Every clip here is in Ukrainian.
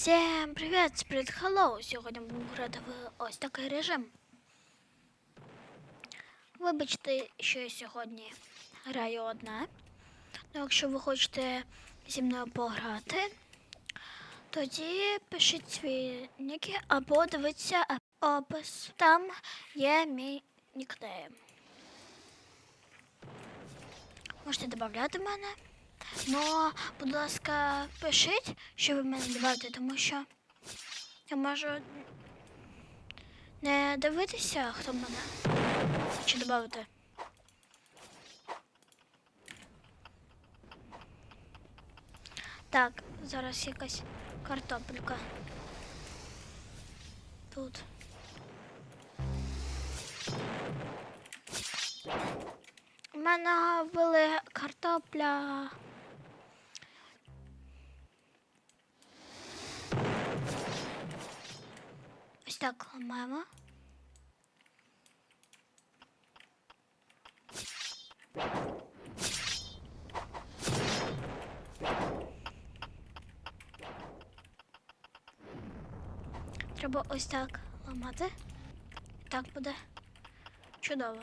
Всім привіт, Сприт Hello! Сьогодні будемо грати в ось такий режим. Вибачте, що я сьогодні граю одна. Ну, якщо ви хочете зі мною пограти, тоді пишіть свої ніки або дивіться опис. Там є мій нікнейм. Можете додати мене. Ну, будь ласка, пишіть, що ви мене додаєте, тому що я можу не дивитися, хто мене хоче додати. Так, зараз якась картопелька. Тут. У мене були картопля. Так ламаємо. Треба ось так ламати. Так буде чудово.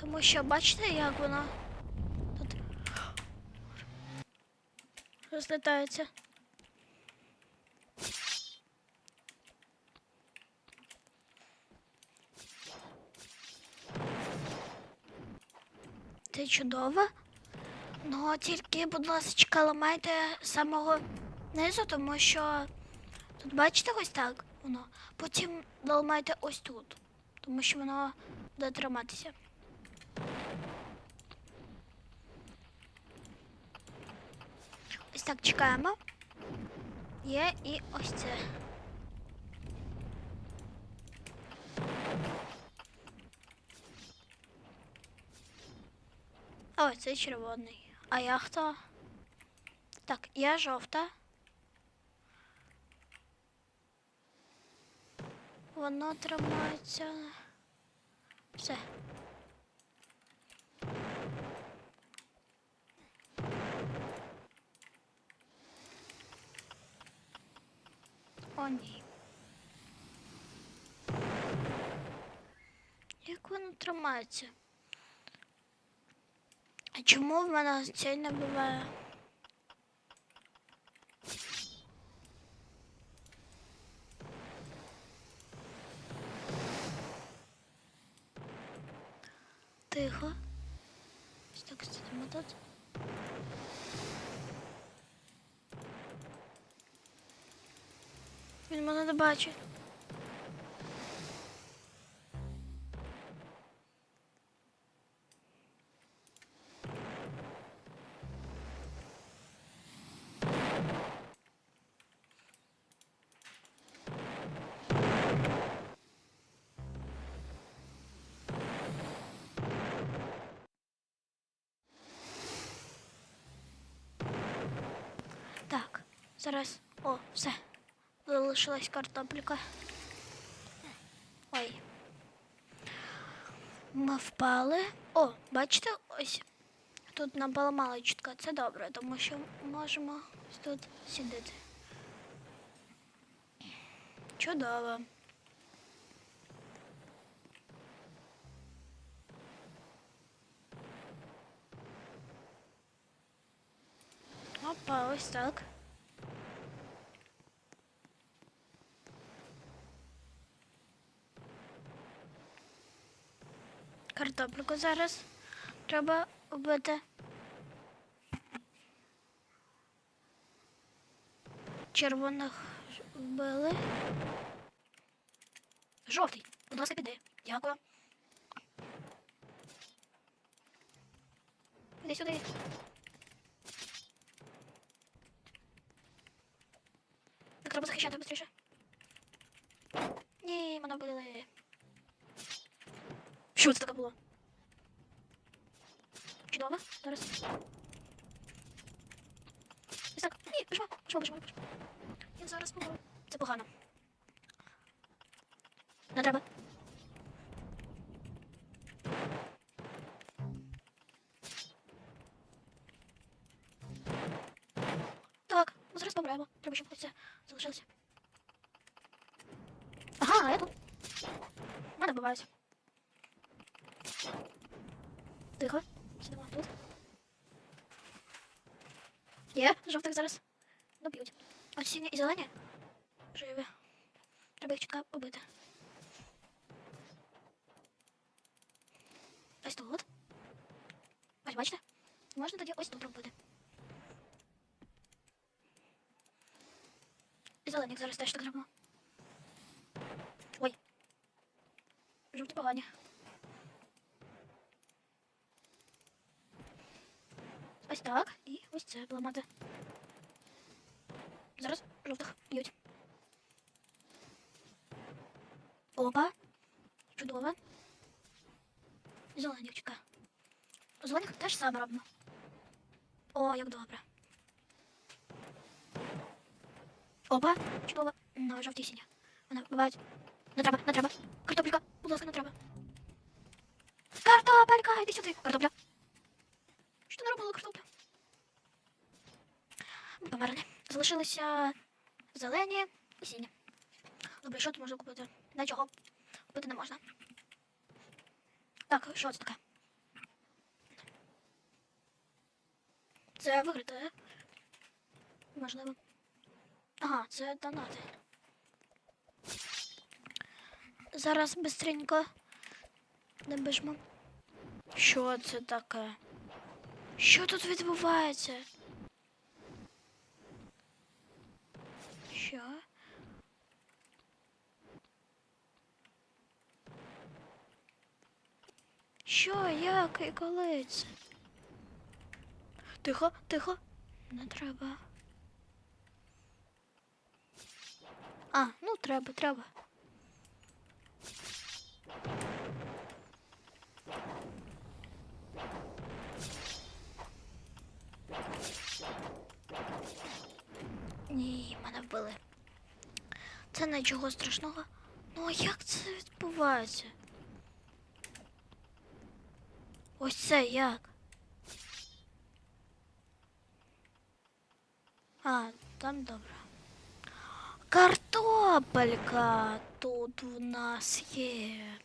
Тому що бачите, як воно тут розлітається. Це чудово. Ну, тільки, будь ласка, ламайте самого низу, тому що тут бачите ось так воно. Потім ламайте ось тут, тому що воно буде триматися. Ось так чекаємо. Є і ось це. Ой, це червоний. А я хто? Так, я жовта. Воно тримається. Все. О. Як воно тримається? А чому в мене цей не? Він мене не бачить. Так, зараз. О, все. Залишилась картопелька. Ой. Ми впали. О, бачите, ось тут нам поламали чутка. Це добре, тому що можемо тут сидіти. Чудово. Опа, ось так. Картоплику зараз треба вбити. Червоних вбили. Жовтий. Будь ласка, піди. Дякую. Іди сюди. Так треба захищати швидше. Що це таке було? Чудово, зараз. Ось так. Ні, пішла, пішла, пішла, пішла. Я зараз помру. Це погано. Не треба. Так, ми зараз помремо. Треба, щоб це залишилося. Ага, я тут. Мене вбиваюся. Тихо. Сидимо тут. Є, жовтих зараз доб'ють. Ось сіні і зелені. Живі. Треба їх чітко побити. Ось тут. Ось бачите? Можна тоді ось тут робити. І зелених зараз теж так зробимо. Ой. Жовті погані. Ось так. І ось це поламати. Зараз жовтих б'ють. Опа. Чудово. Зелених чекає. У зелених теж саме робимо. О, як добре. Опа, чудово. На жовтій сіні. Вона бувають. Не треба, не треба. Картопелька, будь ласка, не треба. Картопелька, іди сюди. Картопля. Що ти не робила картопля? Ми померли. Залишилися зелені і сіні. Добре, що тут можна купити? Нічого купити не можна. Так, що це таке? Це виграти, е? Можливо. Ага, це донати. Зараз бистренько набіжмо. Що це таке? Що тут відбувається? Що? Що, як і коли це? Тихо, тихо. Не треба. А, ну треба, треба. Ні, мене вбили. Це нічого страшного. Ну а як це відбувається? Ось це як? А, там добре. Картопелька тут в нас є.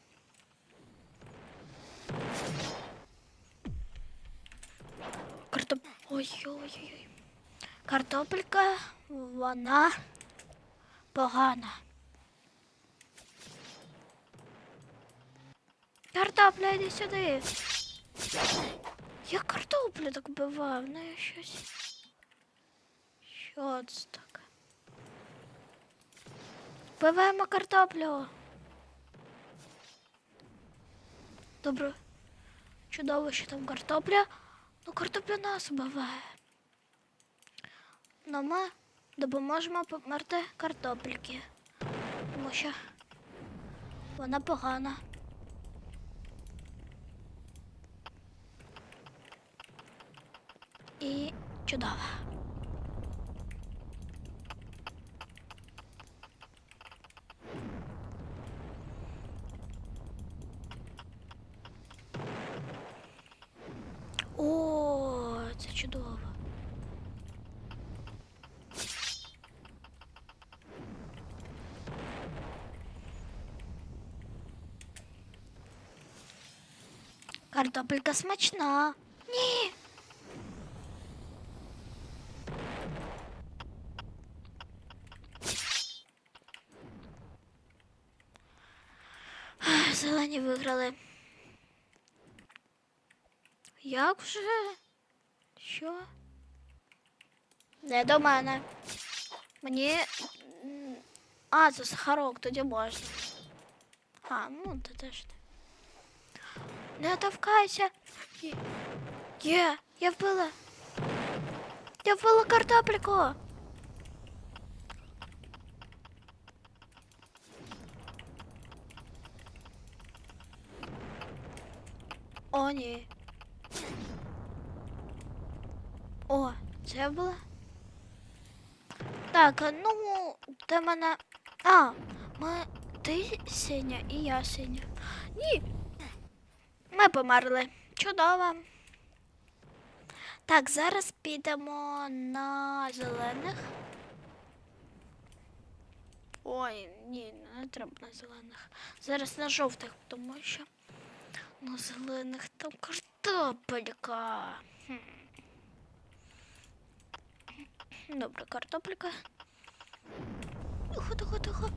Картоп... Ой-ой-ой. Картопелька, вона погана. Картопля, йди сюди. Я картоплю так бивав, в неї щось. Що це таке? Вбиваємо картоплю. Добре. Чудово, що там картопля. Ну, картопля нас вбиває. Ну ми допоможемо померти картопельки. Тому що вона погана. І чудова. О, це чудово. Картопелька смачна. Ні. Виграли. Як вже? Що? Не до мене. Мені. А, це сахарок, тоді можна. А, ну ти теж. не. Не товкайся. Є. Я вбила. Я вбила картопельку. О, ні. О, це була. Так, ну, ти мене. А, ми. Ти синя і я синя. Ні. Ми померли. Чудово. Так, зараз підемо на зелених. Ой, ні, не треба на зелених. Зараз на жовтих, тому що на зелених там картопелька. Добре, картопелька. Тихо, тихо, тихо.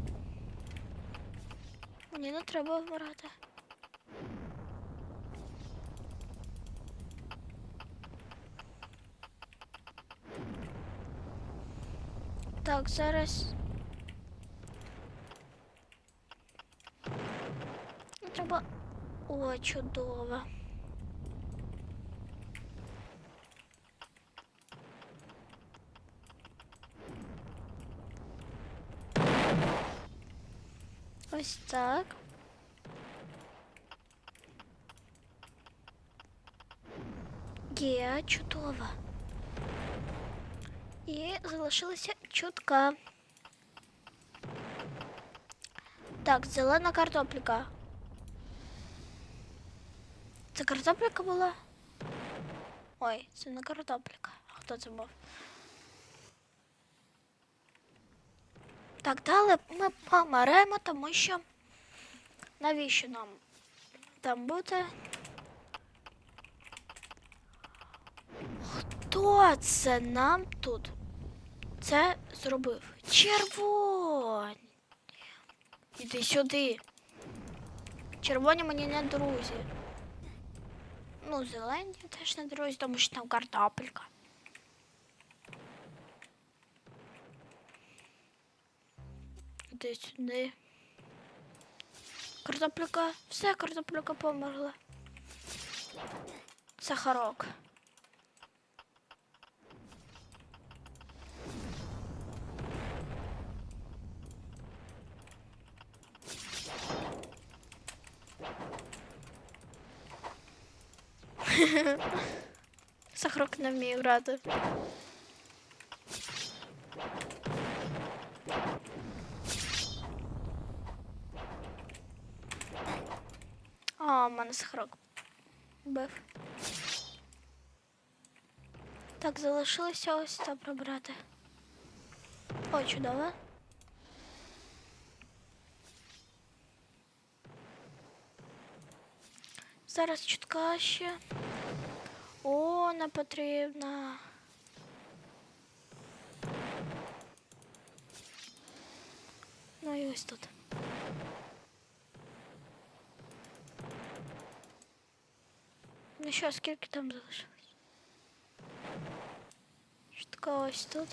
Мені не треба вмирати. Так, зараз. Треба. О, чудово. Ось так. Є, чудово. І залишилася чутка. Так, зелена картопліка. Це картопліка була? Ой, це не картопліка. А хто це був? Так, далі ми померемо, тому що навіщо нам там бути? Хто це нам тут? Це зробив? Червоні. Іди сюди. Червоні мені не друзі. Ну, зелені теж не дорозі, тому що там картопелька. Іди сюди. Картопелька. Все, картопелька померла. Сахарок. Сахарок не вміє грати. А, у мене сахарок бив. Так, залишилося ось це прибрати. О, чудово. Зараз чутка ще. О, не потрібно. Ну і ось тут. Ну що, скільки там залишилось? Чутка ось тут.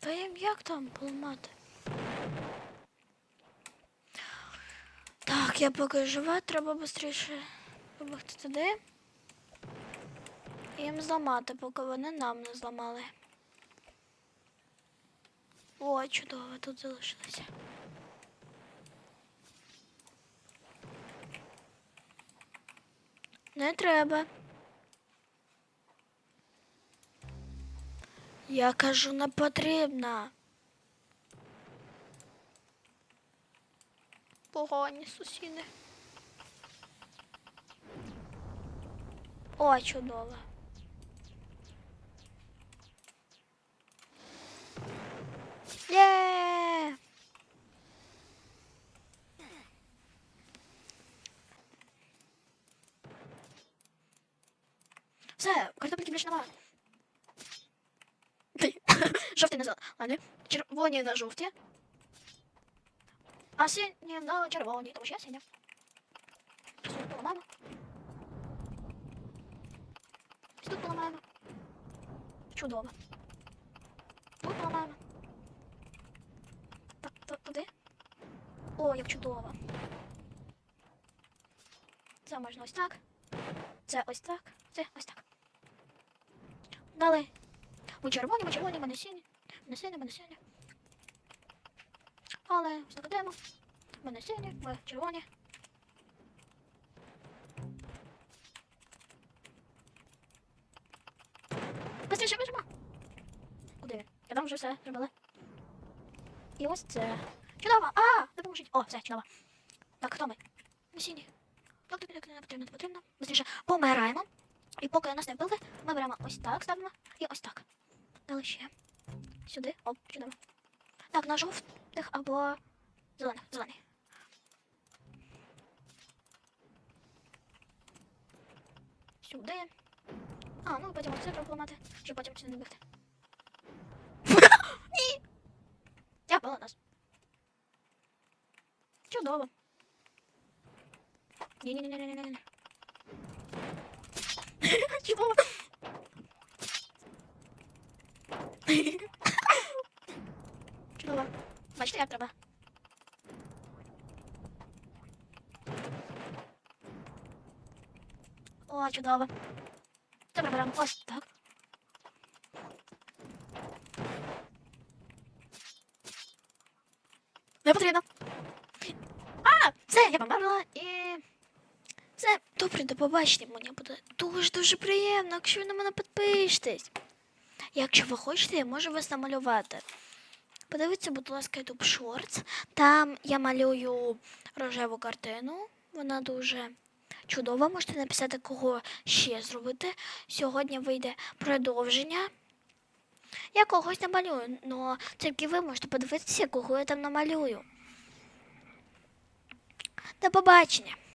Та їм як там поламати? Я поки жива, треба швидше побігти туди. І їм зламати, поки вони нам не зламали. О, чудово, тут залишилося. Не треба. Я кажу, не потрібно. Погані сусіди. О, чудово. Є! Все, картопельки більше немає. Жовті на зелені, червоні на жовті. А сині на червоні, тому що я синя. Тут поламаємо. Тут поламаємо. Чудово. Тут поламаємо. Так, туди. О, як чудово. Це можна ось так. Це ось так. Це ось так. Далі. Ми червоні, ми червоні, ми не сині. Ми не сині, ми не сині. Але закладемо. Ми не сині, ми червоні. Быстріше біжимо. Куди? Я там вже все зробила. І ось це. Чудово! А! Допоможіть! О, все, чудово. Так, хто ми? Ми сині. Так, тобі так не потрібно, не потрібно. Быстріше помираємо. І поки нас не вбили, ми беремо ось так, ставимо і ось так. Далі ще. Сюди. Оп, чудово. Так, на жовтих або зелених. Зелений. Сюди. А, ну потім оце треба поламати, щоб потім сюди не бігти. Ні! Я вбила нас. Чудово. Ні-ні-ні-ні-ні-ні. Чудово. Чудово. Бачите, як треба. О, чудово. Це приберемо ось так. Не потрібно. А, все, я померла і. Все, добре, до побачення. Мені буде дуже-дуже приємно, якщо ви на мене підпишетесь. Якщо ви хочете, я можу вас намалювати. Подивіться, будь ласка, YouTube Shorts. Там я малюю рожеву картину. Вона дуже чудова. Можете написати, кого ще зробити. Сьогодні вийде продовження. Я когось намалюю, але тільки ви можете подивитися, кого я там намалюю. До побачення!